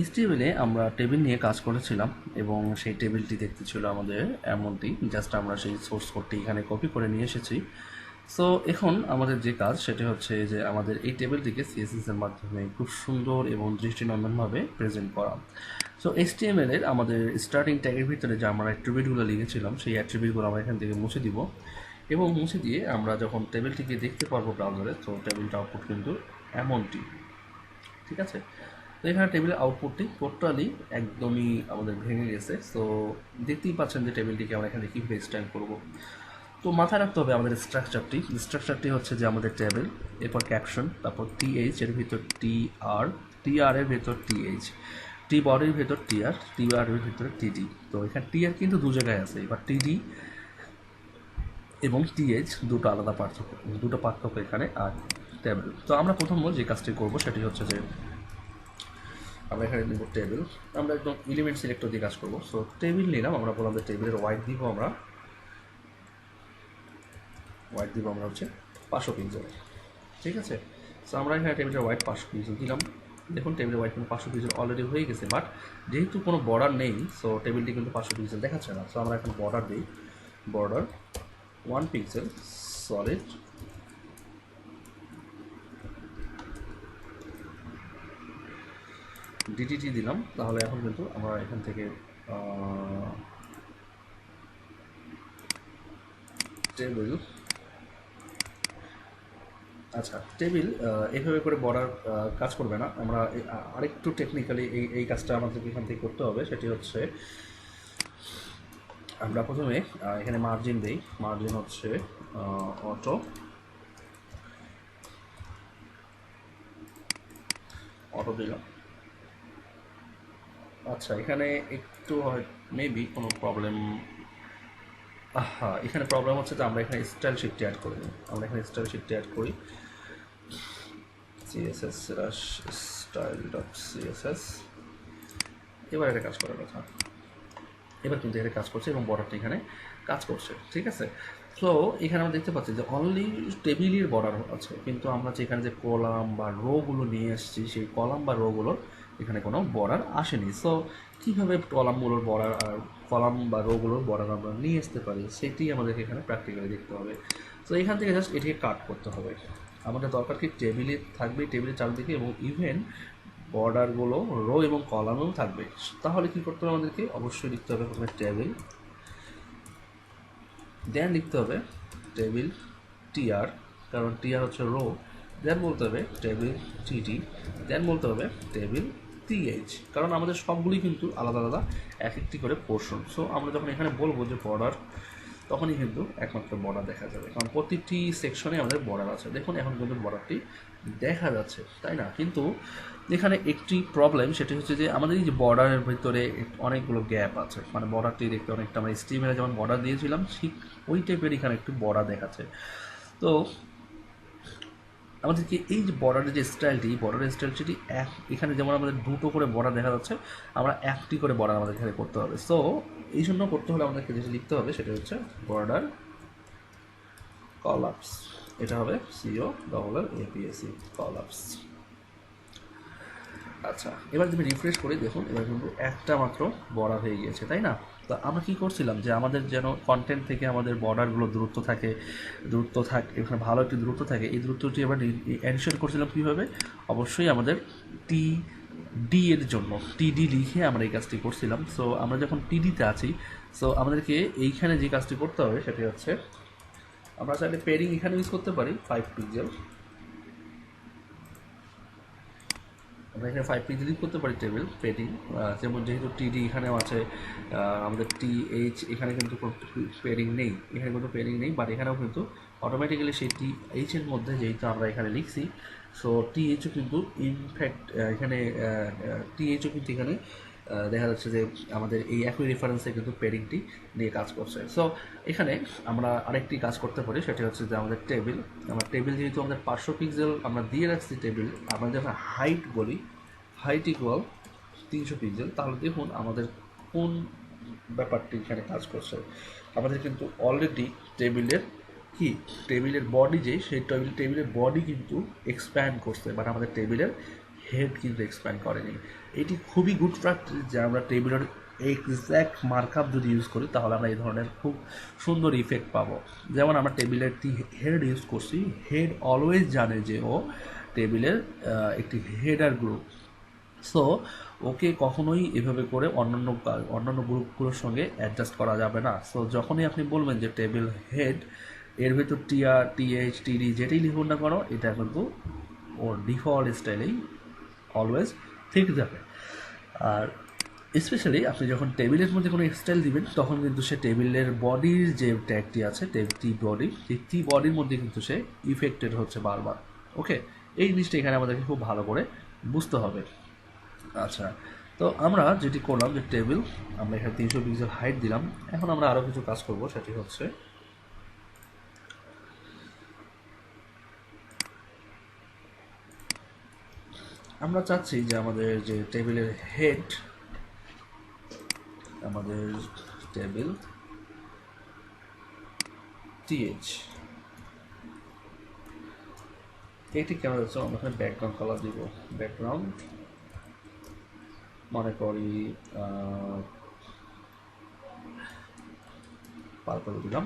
এইচটিএমএলে আমরা টেবিল নিয়ে কাজ করেছিলাম এবং সেই টেবিলটি দেখতে ছিল আমাদের এমনটি জাস্ট আমরা সেই সোর্স কোডটি এখানে কপি করে নিয়ে এসেছি। সো এখন আমাদের যে কাজ, সেটা হচ্ছে যে আমাদের এই টেবিলটিকে সিএসএস এর মাধ্যমে খুব সুন্দর এবং দৃষ্টিনন্দনভাবে প্রেজেন্ট করা। সো এইচটিএমএল এর আমাদের স্টার্টিং ট্যাগের ভিতরে যে আমরা অ্যাট্রিবিউটগুলো লিখেছিলাম, সেই অ্যাট্রিবিউটগুলো আমরা এখান থেকে মুছে দিব এবং মুছে দিয়ে আমরা যখন টেবিলটিকে দেখতে পারব ব্রাউজারে তো টেবিলটা আউটপুট কিন্তু এমনটি। ঠিক আছে? তো এখানে টেবিলের আউটপুটটি টোটালি একদমই আমাদের ভেঙে গেছে। সো দেখতেই পাচ্ছেন যে টেবিলটিকে আমরা এখানে কীভাবে স্টাইল করব। তো মাথায় রাখতে হবে আমাদের স্ট্রাকচারটি স্ট্রাকচারটি হচ্ছে যে আমাদের টেবিল এরপর ক্যাপশন তারপর টিএইচ এর ভিতর টি আর টি আর এর ভিতর টিএইচ টি বডির ভিতর টি আর টি আর এর ভিতরে টিডি তো এখানে টি আর কিন্তু দু জায়গায় আছে। এবার টিডি এবং টিএইচ দুটো আলাদা পার্থক্য, দুটো পার্থক্য এখানে আর টেবিল তো আমরা প্রথম যে কাজটি করব সেটি হচ্ছে যে আমরা এখানে নিব টেবিল আমরা একদম এলিমেন্ট সিলেক্টর দিয়ে কাজ করব। সো টেবিল নিলাম, আমরা বললাম যে টেবিলের হোয়াইট দিব আমরা। হোয়াইট দিব আমরা হচ্ছে পাঁচশো পিক্সেল ঠিক আছে? সো আমরা এখানে টেবিলের হোয়াইট পাঁচশো পিক্সেল দিলাম। দেখুন টেবিলের হোয়াইট কিন্তু পাঁচশো পিক্সেল অলরেডি হয়ে গেছে বাট যেহেতু কোনো বর্ডার নেই সো টেবিলটি কিন্তু পাঁচশো পিক্সেল দেখাচ্ছে না। সো আমরা এখন বর্ডার দিই। বর্ডার ওয়ান পিক্সেল সলিড ডিটিটি দিলাম, তাহলে এখন কিন্তু আমরা এখান থেকে টেবিল আচ্ছা টেবিল এইভাবে করে বর্ডার কাজ করবে না। আমরা আরেকটু টেকনিক্যালি এই এই কাজটা আমাদেরকে এখান থেকে করতে হবে, সেটি হচ্ছে আমরা প্রথমে এখানে মার্জিন দিই। মার্জিন হচ্ছে অটো অটো দিলাম। আচ্ছা এখানে একটু মেবি কোনো প্রবলেম হ্যাঁ এখানে প্রবলেম হচ্ছে যে আমরা এখানে স্টাইল শিফট অ্যাড করে দিই আমরা এখানে স্টাইল শিফট অ্যাড করি। সিএসএস স্টাইল ডট সিএসএস এবার এটা কাজ করার কথা। এবার কিন্তু এটা কাজ করছে এবং বর্ডারটা এখানে কাজ করছে, ঠিক আছে? সো এখানে আমরা দেখতে পাচ্ছি যে অনলি টেবিলের বর্ডার আছে, কিন্তু আমরা যেখানে যে কলাম বা রোগুলো নিয়ে এসেছি, সেই কলাম বা রোগুলোর এখানে কোনো বর্ডার আসেনি। সো কীভাবে কলামগুলোর বর্ডার আর কলাম বা রোগুলোর বর্ডার আমরা নিয়ে আসতে পারি, সেটি আমাদেরকে এখানে প্র্যাকটিক্যালি দেখতে হবে। তো এখান থেকে জাস্ট এটিকে কাট করতে হবে। আমাদের দরকার কি টেবিলে থাকবে টেবিলের চারদিকে এবং ইভেন বর্ডারগুলো রো এবং কলামেও থাকবে। তাহলে কি করতে হবে আমাদেরকে? অবশ্যই লিখতে হবে প্রথমে টেবিল দেন লিখতে হবে টেবিল টিআর কারণ টিআর হচ্ছে রো দেন বলতে হবে টেবিল টিটি দেন বলতে হবে টেবিল টিএইচ কারণ আমাদের সবগুলি কিন্তু আলাদা আলাদা, এক একটি করে পোর্শন সো আমরা যখন এখানে বলব যে বর্ডার তখনই কিন্তু একমাত্র বর্ডার দেখা যাবে। কারণ প্রতিটি সেকশনে আমাদের বর্ডার আছে। দেখুন, এখন কিন্তু বর্ডারটি দেখা যাচ্ছে, তাই না? কিন্তু এখানে একটি প্রবলেম সেটি হচ্ছে যে আমাদের এই যে বর্ডারের ভিতরে অনেকগুলো গ্যাপ আছে। মানে বর্ডারটি দেখতে অনেকটা আমরা স্টিমেরে যেমন বর্ডার দিয়েছিলাম, ঠিক ওই টাইপের এখানে একটু বর্ডার দেখাচ্ছে। তো আমাদেরকে এই যে বর্ডারের যে স্টাইলটি বর্ডারের স্টাইলটি এক, এখানে যেমন আমাদের দুটো করে বর্ডার দেখা যাচ্ছে, আমরা একটি করে বর্ডার আমাদের এখানে করতে হবে। সো এই জন্য করতে হলে আমাদেরকে যেটা লিখতে হবে সেটা হচ্ছে বর্ডার কলাপস এটা হবে সিও ডবল এপিএসি কলাপস আচ্ছা এবার যদি রিফ্রেশ করি, দেখুন, এবার কিন্তু একটা মাত্র বর্ডার হয়ে গিয়েছে, তাই না? তো আমরা কি করছিলাম? যে আমাদের যেন কন্টেন্ট থেকে আমাদের বর্ডারগুলো দূরত্ব থাকে দূরত্ব থাকে, এখানে ভালো একটি দূরত্ব থাকে, এই দূরত্বটি আমরা এনশিওর করছিলাম কীভাবে? অবশ্যই আমাদের টি ডি এর জন্য টিডি লিখে আমরা এই কাজটি করছিলাম। সো আমরা যখন টিডিতে আছি সো আমাদেরকে এইখানে যে কাজটি করতে হবে সেটি হচ্ছে, আমরা চাইলে পেরিং এখানে ইউজ করতে পারি ফাইভ পিক্সেল আমরা এখানে ফাইভ পিক্সেল ইউজ করতে পারি টেবিল পেডিং যেমন যেহেতু টিডি এখানেও আছে আমাদের টি এইচ এখানে কিন্তু পেডিং নেই, এখানে কোনো পেডিং নেই বাট এখানেও কিন্তু অটোমেটিক্যালি সেই টি এইচের মধ্যে যেহেতু আমরা এখানে লিখছি সো টি এইচও কিন্তু ইনফ্যাক্ট এখানে টি এইচও কিন্তু এখানে দেখা যাচ্ছে যে আমাদের এই একই রেফারেন্সে কিন্তু পেডিংটি নিয়ে কাজ করছে। সো এখানে আমরা আরেকটি কাজ করতে পারি, সেটা হচ্ছে যে আমাদের টেবিল আমরা টেবিল যেহেতু আমাদের পাঁচশো পিক্সেল আমরা দিয়ে রাখছি টেবিল আমরা যখন হাইট বলি হাইট ইকুয়াল তিনশো পিক্সেল তাহলে দেখুন আমাদের কোন ব্যাপারটি এখানে কাজ করছে। আমাদের কিন্তু অলরেডি টেবিলের কি? টেবিলের বডি যে সেই টেবিল টেবিলের বডি কিন্তু এক্সপ্যান্ড করছে বাট আমাদের টেবিলের হেড কিন্তু এক্সপ্যান্ড করেনি। এটি খুবই গুড প্র্যাকটিস যে আমরা টেবিলের এক্স্যাক্ট মার্কআপ যদি ইউজ করি, তাহলে আমরা এই ধরনের খুব সুন্দর ইফেক্ট পাবো। যেমন আমরা টেবিলের একটি হেড ইউজ করছি হেড অলওয়েজ জানে যে ও টেবিলের একটি হেডার গ্রুপ সো ওকে কখনোই এভাবে করে অন্যান্য অন্যান্য গ্রুপগুলোর সঙ্গে অ্যাডজাস্ট করা যাবে না। সো যখনই আপনি বলবেন যে টেবিল হেড এর ভেতর টিআর টিএইচ টিডি যেটাই লিখুন না কেন, এটা কিন্তু ওর ডিফল্ট স্টাইলেই অলওয়েজ ঠিক যাবে। আর স্পেশালি আপনি যখন টেবিলের মধ্যে কোনো স্টাইল দিবেন, তখন কিন্তু সে টেবিলের বডির যে ট্যাগটি আছে টি বডি সেই টি বডির মধ্যে কিন্তু সে ইফেক্টেড হচ্ছে বারবার। ওকে এই জিনিসটা এখানে আমাদেরকে খুব ভালো করে বুঝতে হবে। আচ্ছা তো আমরা যেটি করলাম যে টেবিল আমরা এখানে তিনশো পিক্সেল হাইট দিলাম। এখন আমরা আরও কিছু কাজ করব, সেটি হচ্ছে আমরা চাচ্ছি যে আমাদের যে টেবিলের হেড আমাদের টেবিল টিএইচ এটি কেন যাচ্ছে আমরা এখানে ব্যাকগ্রাউন্ড কালার দিব? ব্যাকগ্রাউন্ড মনে করি পার্পল দিলাম।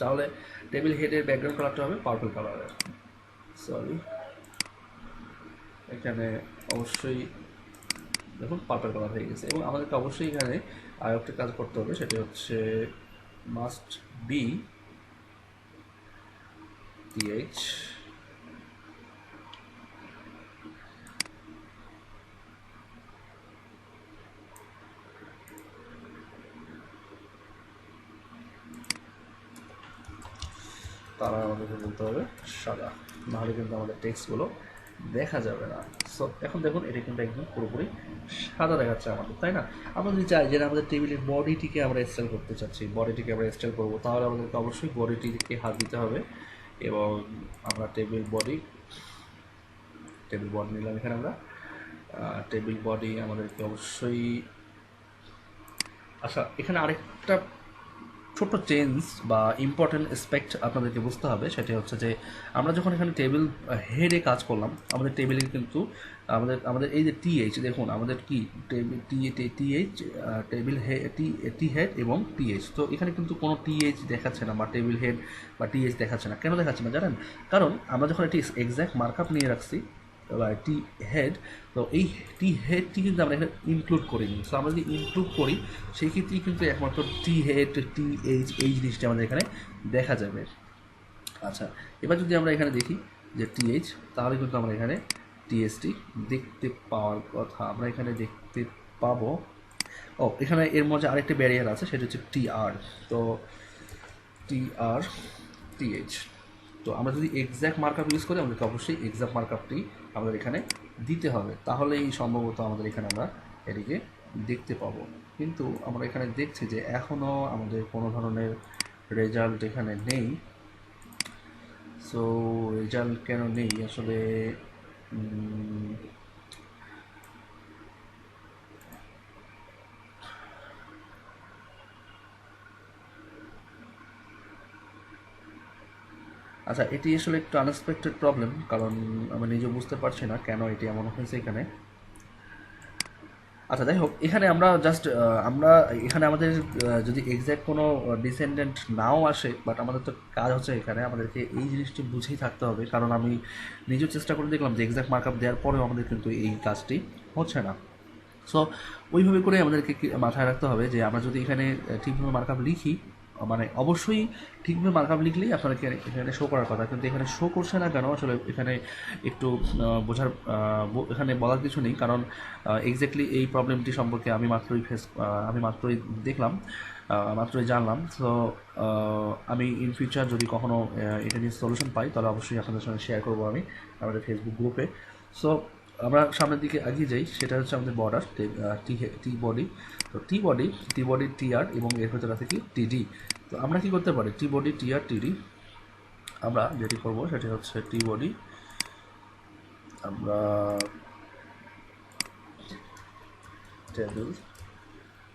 তাহলে টেবিল হেডের ব্যাকগ্রাউন্ড কালারটা হবে পার্পল কালারের সরি এখানে অবশ্যই দেখুন, পার্পল কালার হয়ে গেছে এবং আমাদেরকে অবশ্যই এখানে আর একটা কাজ করতে হবে, সেটি হচ্ছে মাস্ট বি টিএইচ তারা আমাদেরকে বলতে হবে সাদা। নাহলে কিন্তু আমাদের টেক্সটগুলো দেখা যাবে না। সো এখন দেখুন, এটা কিন্তু একদম পুরোপুরি সাদা দেখাচ্ছে আমাদের, তাই না? আমরা যদি চাই যে আমাদের টেবিলের বডিটিকে আমরা স্টাইল করতে চাচ্ছি, বডিটিকে আমরা স্টাইল করব, তাহলে আমাদেরকে অবশ্যই বডিটিকে হাত দিতে হবে এবং আমরা টেবিল বডি টেবিল বডি নিলাম এখানে আমরা। টেবিল বডি আমাদেরকে অবশ্যই আচ্ছা এখানে আরেকটা ছোট্ট চেঞ্জ বা ইম্পর্টেন্ট এসপেক্ট আপনাদেরকে বুঝতে হবে সেটা হচ্ছে যে আমরা যখন এখানে টেবিল হেডে কাজ করলাম, আমাদের টেবিলে কিন্তু আমাদের আমাদের এই যে টিএইচ দেখুন আমাদের কি? টিএইচ টেবিল হে টি হেড এবং টিএইচ তো এখানে কিন্তু কোনো টিএইচ দেখাচ্ছে না বা টেবিল হেড বা টিএইচ দেখাচ্ছে না। কেন দেখাচ্ছে না জানেন? কারণ আমরা যখন এটি এক্স্যাক্ট মার্কআপ নিয়ে রাখছি টি হেড তো এই টি হেডটি কিন্তু আমরা এখানে ইনক্লুড করিনি সো আমরা যদি ইনক্লুড করি সেই ক্ষেত্রেই কিন্তু একমাত্র টি হেড টি এইচ এই জিনিসটা আমাদের এখানে দেখা যাবে। আচ্ছা এবার যদি আমরা এখানে দেখি যে টি এইচ তাহলে কিন্তু আমরা এখানে টিএসটি দেখতে পাওয়ার কথা। আমরা এখানে দেখতে পাবো। ও, এখানে এর মধ্যে আরেকটা ব্যারিয়ার আছে, সেটা হচ্ছে টি আর তো টি আর টিএইচ তো আমরা যদি এক্স্যাক্ট মার্কআপ ইউজ করি, আমাদেরকে অবশ্যই এক্সাক্ট মার্কআপটি আমাদের এখানে দিতে হবে। তাহলেই সম্ভবত আমাদের এখানে আমরা এটিকে দেখতে পাবো। কিন্তু আমরা এখানে দেখছি যে এখনও আমাদের কোনো ধরনের রেজাল্ট এখানে নেই। সো রেজাল্ট কেন নেই? আসলে আচ্ছা এটি আসলে একটু আনএক্সপেক্টেড প্রবলেম কারণ আমি নিজে বুঝতে পারছি না কেন এটি এমন হয়েছে এখানে। আচ্ছা যাই হোক, এখানে আমরা জাস্ট আমরা এখানে আমাদের যদি এক্স্যাক্ট কোনো ডিসেন্ডেন্ট নাও আসে বাট আমাদের তো কাজ হচ্ছে এখানে, আমাদেরকে এই জিনিসটি বুঝেই থাকতে হবে, কারণ আমি নিজেও চেষ্টা করে দেখলাম যে এক্সাক্ট মার্কআপ দেওয়ার পরেও আমাদের কিন্তু এই কাজটি হচ্ছে না। সো ওইভাবে করে আমাদেরকে মাথায় রাখতে হবে যে আমরা যদি এখানে ঠিকভাবে মার্কআপ লিখি মানে অবশ্যই ঠিকভাবে মার্কআপ লিখলেই আপনারা এখানে- শো করার কথা। কিন্তু এখানে শো করছে না কেন? আসলে এখানে একটু বোঝার এখানে বলার কিছু নেই। কারণ এক্স্যাক্টলি এই প্রবলেমটি সম্পর্কে আমি মাত্রই ফেস আমি মাত্রই দেখলাম মাত্রই জানলাম। সো আমি ইন ফিউচার যদি কখনও এটা নিয়ে সলিউশন পাই, তাহলে অবশ্যই আপনাদের সঙ্গে শেয়ার করব আমি আমাদের ফেসবুক গ্রুপে সো আমরা সামনের দিকে এগিয়ে যাই। সেটা হচ্ছে আমাদের বর্ডার টি বডি তো টি বডি টি বডি টি আর এবং এর ভেতরে আছে কি? টিডি তো আমরা কি করতে পারি? টি বডি টি আর টিডি আমরা যেটি করব সেটি হচ্ছে টি বডি আমরা টেবিল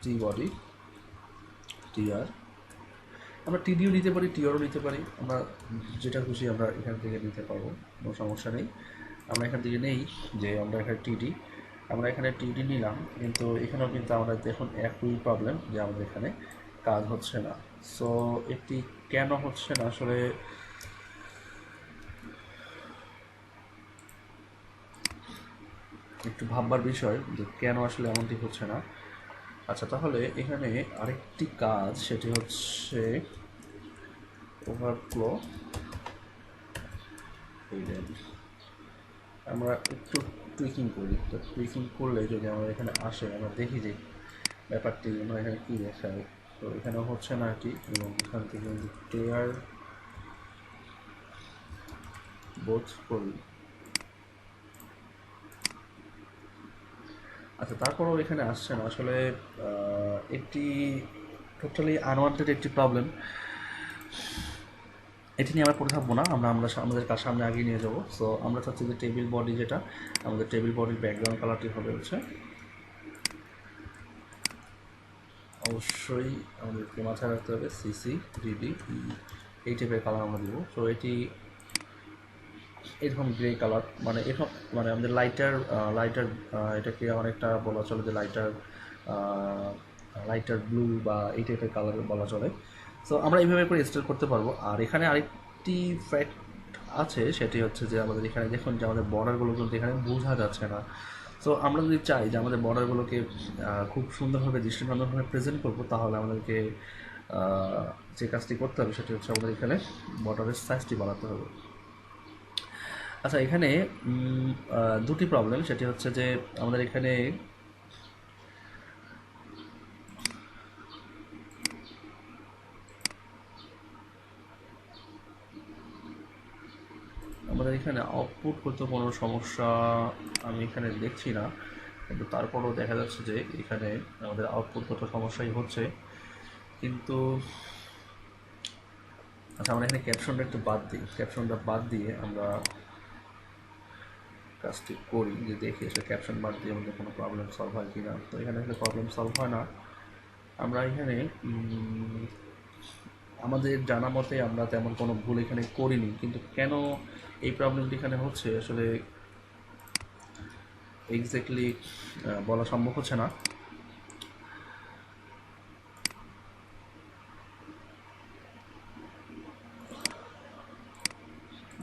টি বডি টি আর আমরা টিডিও নিতে পারি টিআরও নিতে পারি। আমরা যেটা খুশি আমরা এখান থেকে নিতে পারব, কোনো সমস্যা নেই। আমরা এখান থেকে নেই যে আমরা এখানে টিডি আমরা এখানে টিডি নিলাম, কিন্তু এখানেও কিন্তু আমরা দেখুন একই প্রবলেম যে আমাদের এখানে কাজ হচ্ছে না। সো এটি কেন হচ্ছে না? আসলে একটু ভাববার বিষয় যে কেন আসলে এমনটি হচ্ছে না। আচ্ছা তাহলে এখানে আরেকটি কাজ, সেটি হচ্ছে ওভারফ্লো আমরা একটু টুইকিং করি। তো টুইকিং করলে যদি আমরা এখানে আসে, আমরা দেখি যে ব্যাপারটি আমরা এখানে কী দেখায় তো এখানে হচ্ছে না কি, এবং এখান থেকে ক্লিয়ার বোধ করি। আচ্ছা তারপরেও এখানে আসছে না। আসলে একটি টোটালি আনওয়ান্টেড একটি প্রবলেম এটি নিয়ে আমরা পড়ে থাকব না, আমরা আমরা আমাদের কাজ সামনে আগিয়ে নিয়ে যাব। সো আমরা চাচ্ছি যে টেবিল বডি যেটা, আমাদের টেবিল বডির ব্যাকগ্রাউন্ড কালারটি হবে হচ্ছে অবশ্যই আমাদেরকে মাথায় রাখতে হবে সিসি ডিডি এই টাইপের কালার আমরা দেবো। সো এটি এরকম গ্রে কালার মানে এরকম মানে আমাদের লাইটার লাইটার এটাকে অনেকটা বলা চলে যে লাইটার লাইটার ব্লু বা এই টাইপের কালার বলা চলে। সো আমরা এইভাবে করে স্টাইল করতে পারব। আর এখানে আরেকটি ফ্যাক্ট আছে, সেটি হচ্ছে যে আমাদের এখানে দেখুন যে আমাদের বর্ডারগুলো কিন্তু এখানে বোঝা যাচ্ছে না। সো আমরা যদি চাই যে আমাদের বর্ডারগুলোকে খুব সুন্দরভাবে, দৃষ্টিনন্দনভাবে প্রেজেন্ট করব, তাহলে আমাদেরকে যে কাজটি করতে হবে, সেটি হচ্ছে আমাদের এখানে বর্ডারের সাইজটি বাড়াতে হবে। আচ্ছা এখানে দুটি প্রবলেম সেটি হচ্ছে যে আমাদের এখানে আমাদের এখানে আউটপুট করতে কোনো সমস্যা আমি এখানে দেখছি না। কিন্তু তারপরেও দেখা যাচ্ছে যে এখানে আমাদের আউটপুট করতে সমস্যাই হচ্ছে। কিন্তু আচ্ছা আমরা এখানে ক্যাপশনটা একটু বাদ দিই। ক্যাপশনটা বাদ দিয়ে আমরা কাজটি করি যে দেখি আসলে ক্যাপশন বাদ দিয়ে আমাদের কোনো প্রবলেম সলভ হয় কি না তো এখানে আসলে প্রবলেম সলভ হয় না। আমরা এখানে আমাদের জানা মতে আমরা তেমন কোনো ভুল এখানে করিনি। কিন্তু কেন এই প্রবলেমটি এখানে হচ্ছে, আসলে এক্স্যাক্টলি বলা সম্ভব হচ্ছে না।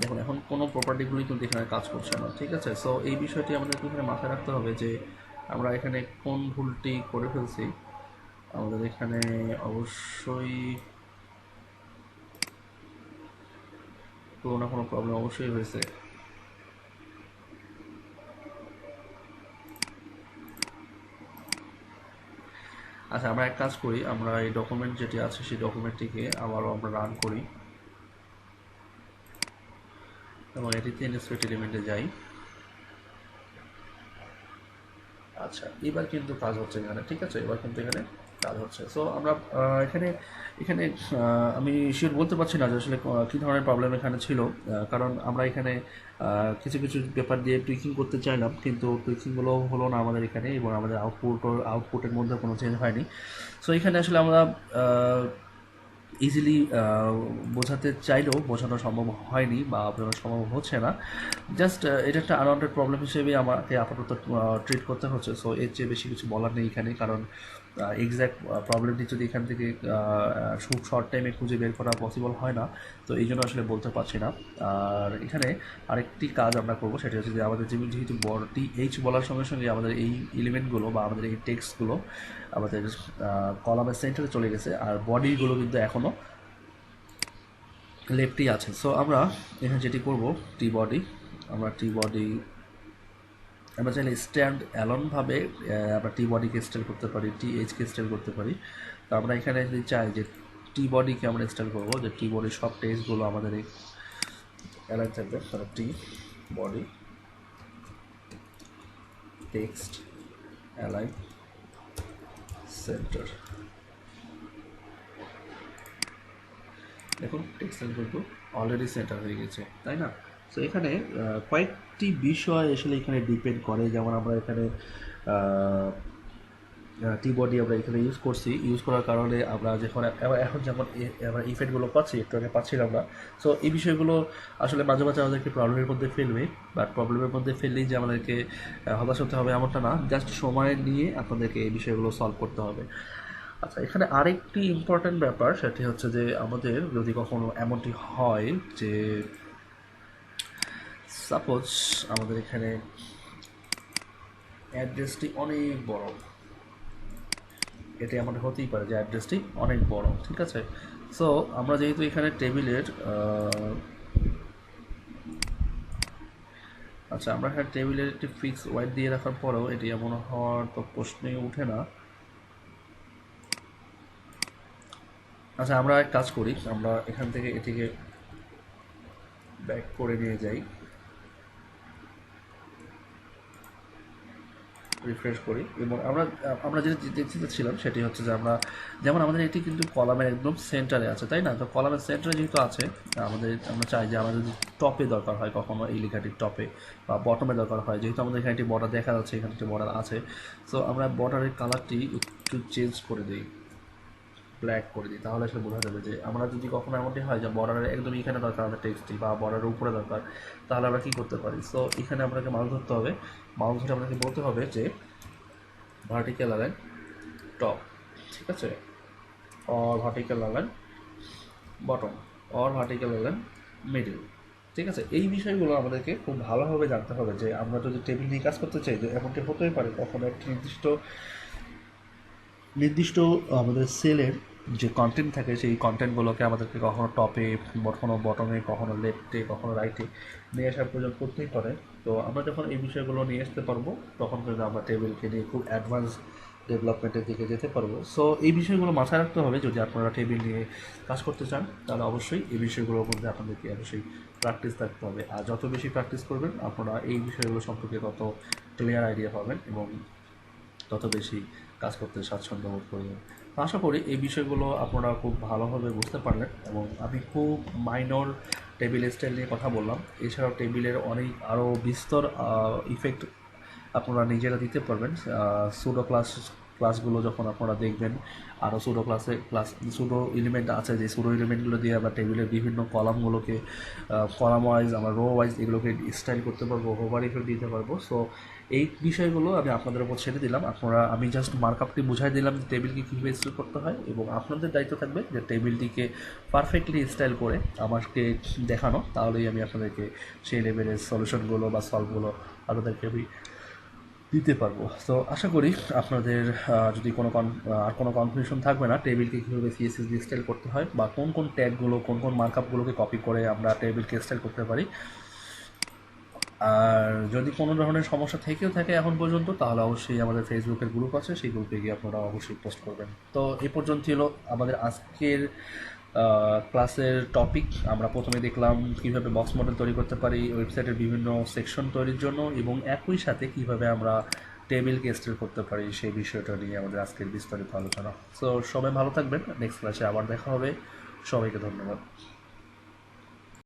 দেখুন, এখন কোনো প্রপার্টিগুলি কিন্তু এখানে কাজ করছে না, ঠিক আছে? সো এই বিষয়টি আমাদের এখানে মাথায় রাখতে হবে যে, আমরা এখানে কোন ভুলটি করে ফেলছি। আমাদের এখানে অবশ্যই কোনো না কোনো প্রবলেম অবশ্যই হয়েছে। আচ্ছা আমরা এক কাজ করি, আমরা এই ডকুমেন্ট যেটি আছে সেই ডকুমেন্টটিকে আবারও আমরা রান করি। এবং এটিতে ইনস্পেক্ট এলিমেন্টে যাই। আচ্ছা এবার কিন্তু কাজ হচ্ছে এখানে, ঠিক আছে? এবার কিন্তু এখানে কাজ হচ্ছে। সো আমরা এখানে এখানে আমি শিওর বলতে পারছি না যে আসলে কী ধরনের প্রবলেম এখানে ছিল। কারণ আমরা এখানে কিছু কিছু পেপার দিয়ে টুইকিং করতে চাইলাম, কিন্তু টুইকিংগুলো হলো না আমাদের এখানে এবং আমাদের আউটপুট আউটপুটের মধ্যে কোনো চেঞ্জ হয়নি। সো এখানে আসলে আমরা ইজিলি বোঝাতে চাইলেও বোঝানো সম্ভব হয়নি বা বোঝানো সম্ভব হচ্ছে না। জাস্ট এটা একটা আনওয়ান্টেড প্রবলেম হিসেবে আমাকে আপাতত ট্রিট করতে হচ্ছে। সো এর চেয়ে বেশি কিছু বলার নেই এখানে। কারণ এক্স্যাক্ট প্রবলেমটি যদি এখান থেকে খুব শর্ট টাইমে খুঁজে বের করা পসিবল হয় না, তো এই জন্য আসলে বলতে পারছি না। আর এখানে আরেকটি কাজ আমরা করব, সেটা হচ্ছে যে আমাদের যেহেতু বড়টি এইচ বলার সঙ্গে সঙ্গে আমাদের এই এলিমেন্টগুলো বা আমাদের এই টেক্সটগুলো আমাদের কলামের সেন্টারে চলে গেছে। আর বডিগুলো কিন্তু এখনও লেফটই আছে সো আমরা এখানে যেটি করব টি বডি আমরা টি বডি আমরা চাইলে স্ট্যান্ড অ্যালনভাবে আমরা টি বডিকে স্টাইল করতে পারি টি এইচকে স্টাইল করতে পারি। তো আমরা এখানে যদি চাই যে টি বডিকে আমরা স্টাইল করব, যে টি বডির সব টেস্টগুলো আমাদের এই অ্যালাইন থাকবে T body text align center দেখুন টেক্সটাইল কিন্তু অলরেডি সেন্টার হয়ে গেছে, তাই না? তো এখানে কয়েকটি বিষয় আসলে এখানে ডিপেন্ড করে। যেমন আমরা এখানে টি বডি আমরা এখানে ইউজ করছি। ইউজ করার কারণে আমরা যখন এখন যেমন আমরা ইফেক্টগুলো পাচ্ছি, একটু আগে পাচ্ছিলাম না। সো এই বিষয়গুলো আসলে মাঝে মাঝে আমাদেরকে প্রবলেমের মধ্যে ফেলবে। বাট প্রবলেমের মধ্যে ফেললেই যে আমাদেরকে হতাশ হতে হবে এমনটা না। জাস্ট সময় নিয়ে আপনাদেরকে এই বিষয়গুলো সলভ করতে হবে। আচ্ছা এখানে আরেকটি ইম্পর্ট্যান্ট ব্যাপার, সেটি হচ্ছে যে আমাদের যদি কখনো এমনটি হয় যে সাপোজ আমাদের এখানে অ্যাড্রেসটি অনেক বড়। এটি আমাদের হতেই পারে যে অ্যাড্রেসটি অনেক বড়, ঠিক আছে? সো আমরা যেহেতু এখানে টেবিলের আচ্ছা আমরা এখানে টেবিলের একটি ফিক্স ওয়াইট দিয়ে রাখার পরেও এটি এমন হওয়ার তো প্রশ্নই ওঠে না। আচ্ছা আমরা এক কাজ করি। আমরা এখান থেকে এটিকে ব্যাক করে নিয়ে যাই। রিফ্রেশ করি এবং আমরা আমরা যেটা দেখতে চাচ্ছিলাম সেটি হচ্ছে যে আমরা, যেমন আমাদের এটি কিন্তু কলামের একদম সেন্টারে আছে, তাই না? তো কলামের সেন্টারে যেহেতু আছে, আমাদের, আমরা চাই যে আমাদের টপে দরকার হয়, কখনো এই লেখাটির টপে বা বটমে দরকার হয়, যেহেতু আমাদের এখানে একটি বর্ডার দেখা যাচ্ছে, এখানে একটি বর্ডার আছে। সো আমরা বর্ডারের কালারটি একটু চেঞ্জ করে দিই। ব্ল্যাক করে দিই, তাহলে সে বোঝা যাবে যে আমরা যদি কখনো এমনটি হয় যে বর্ডারের একদম এখানে দরকার, আমাদের টেক্সটটি বা বর্ডারের উপরে দরকার, তাহলে আমরা কী করতে পারি? সো এখানে আপনাকে মাউস ধরতে হবে। মাউস ধরে আপনাকে বলতে হবে যে ভার্টিক্যাল লাগান টপ ঠিক আছে? অর ভার্টিক্যাল লাগান বটম অর ভার্টিক্যাল লাগান মিডিল ঠিক আছে? এই বিষয়গুলো আমাদেরকে খুব ভালোভাবে জানতে হবে যে আমরা যদি টেবিল নিয়ে কাজ করতে চাই যে এমনটি হতেই পারে কখনো একটি নির্দিষ্ট নির্দিষ্ট আমাদের সেলের যে কন্টেন্ট থাকে, সেই কন্টেন্টগুলোকে আমাদেরকে কখনো টপে কখনো বটমে কখনো লেফটে কখনো রাইটে নিয়ে আসার প্রয়োজন করতেই পারে। তো আমরা যখন এই বিষয়গুলো নিয়ে আসতে পারব, তখন কিন্তু আমরা টেবিলকে নিয়ে খুব অ্যাডভান্স ডেভেলপমেন্টের দিকে যেতে পারব। সো এই বিষয়গুলো মাথায় রাখতে হবে, যদি আপনারা টেবিল নিয়ে কাজ করতে চান, তাহলে অবশ্যই এই বিষয়গুলোর মধ্যে আপনাদেরকে অবশ্যই প্র্যাকটিস থাকতে হবে। আর যত বেশি প্র্যাকটিস করবেন, আপনারা এই বিষয়গুলো সম্পর্কে তত ক্লিয়ার আইডিয়া পাবেন এবং তত বেশি কাজ করতে স্বাচ্ছন্দ্য বোধ করি। আশা করি এই বিষয়গুলো আপনারা খুব ভালোভাবে বুঝতে পারলেন এবং আমি খুব মাইনর টেবিল স্টাইল নিয়ে কথা বললাম। এছাড়াও টেবিলের অনেক আরও বিস্তর ইফেক্ট আপনারা নিজেরা দিতে পারবেন। সুডো ক্লাস ক্লাসগুলো যখন আপনারা দেখবেন আরও সুডো ক্লাসে ক্লাস সুডো এলিমেন্ট আছে যে সুডো এলিমেন্টগুলো দিয়ে আমরা টেবিলের বিভিন্ন কলামগুলোকে কলাম ওয়াইজ আমরা রো ওয়াইজ এগুলোকে স্টাইল করতে পারব হোভার ইফেক্ট দিতে পারব। সো এই বিষয়গুলো আমি আপনাদের উপর ছেড়ে দিলাম। আপনারা, আমি জাস্ট মার্ক মার্কআপটি বুঝাই দিলাম টেবিলকে কীভাবে স্টাইল করতে হয় এবং আপনাদের দায়িত্ব থাকবে যে টেবিলটিকে পারফেক্টলি স্টাইল করে আমাকে দেখানো। তাহলেই আমি আপনাদেরকে সেই লেভেলের সলিউশনগুলো বা সলভগুলো আপনাদেরকে আমি দিতে পারব। তো আশা করি আপনাদের যদি কোনো আর কোনো কনফিউশন থাকবে না টেবিলকে কীভাবে সিএসএস দিয়ে স্টাইল করতে হয় বা কোন কোন ট্যাগগুলো কোন কোন মার্কআপগুলোকে কপি করে আমরা টেবিলকে স্টাইল করতে পারি। আর যদি কোনো ধরনের সমস্যা থেকেও থাকে এখন পর্যন্ত, তাহলে অবশ্যই আমাদের ফেসবুকের গ্রুপ আছে, সেই গ্রুপে গিয়ে আপনারা অবশ্যই পোস্ট করবেন। তো এ পর্যন্ত ছিল আমাদের আজকের ক্লাসের টপিক আমরা প্রথমে দেখলাম কীভাবে বক্স মডেল তৈরি করতে পারি ওয়েবসাইটের বিভিন্ন সেকশন তৈরির জন্য এবং একই সাথে কীভাবে আমরা টেবিল কেস্টেল করতে পারি, সেই বিষয়টা নিয়ে আমাদের আজকের বিস্তারিত আলোচনা। সো সবাই ভালো থাকবেন। নেক্সট ক্লাসে আবার দেখা হবে। সবাইকে ধন্যবাদ।